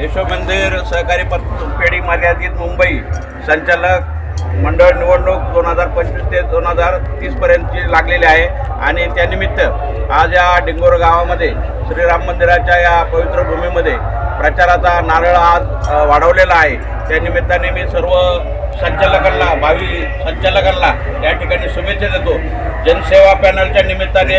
केशव मंदिर सहकारी पेढी मर्यादित मुंबई संचालक मंडळ निवडणूक दोन हजार पंचवीस ते दोन हजार तीसपर्यंतची लागलेली आहे. आणि त्यानिमित्त आज या डिंगोर गावामध्ये श्रीराम मंदिराच्या या पवित्र भूमीमध्ये प्रचाराचा नारळ आज वाढवलेला आहे. त्यानिमित्ताने मी सर्व संचालकांना भावी संचालकांना या ठिकाणी शुभेच्छा देतो. जनसेवा पॅनलच्या निमित्ताने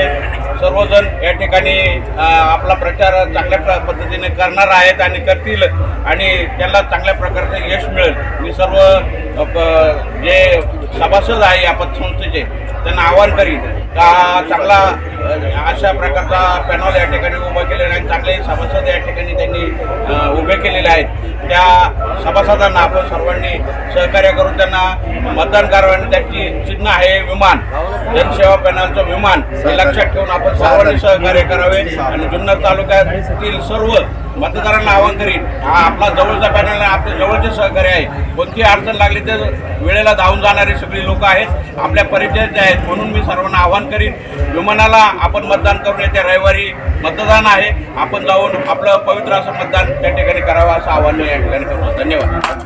सर्वजण या ठिकाणी आपला प्रचार चांगल्या प्र पद्धतीने करणार आहेत आणि करतील आणि त्यांना चांगल्या प्रकारचं यश मिळेल. मी सर्व जे सभासद आहे या पतसंस्थेचे त्यांना आवाहन करीन का चांगला अशा प्रकारचा पॅनल या ठिकाणी उभा केलेला आणि चांगले सभासद या उभे आहेत. त्या सभासदांना आपण सर्वांनी सहकार्य करून त्यांना मतदान करावं. आणि त्याची चिन्ह आहे विमान. जनसेवा पॅनलचं विमान. हे लक्षात ठेवून आपण सर्वांनी सहकार्य करावे आणि जुन्नर तालुक्यातील सर्व मतदारांना आवाहन करीन. हा आपला जवळचा पॅनल आहे. आपले जवळचे सहकार्य आहे. कोणती अडचण लागली तर वेळेला धावून जाणारी सगळी लोक आहेत. आपल्या परिचयाचे आहेत म्हणून मी सर्वांना आवाहन करीन. विमानाला आपण मतदान करून येत्या रविवारी मतदान आहे. आपण जाऊन आपलं पवित्र असं मतदान त्या ठिकाणी असं आव्हान मी या ठिकाणी करतो धन्यवाद.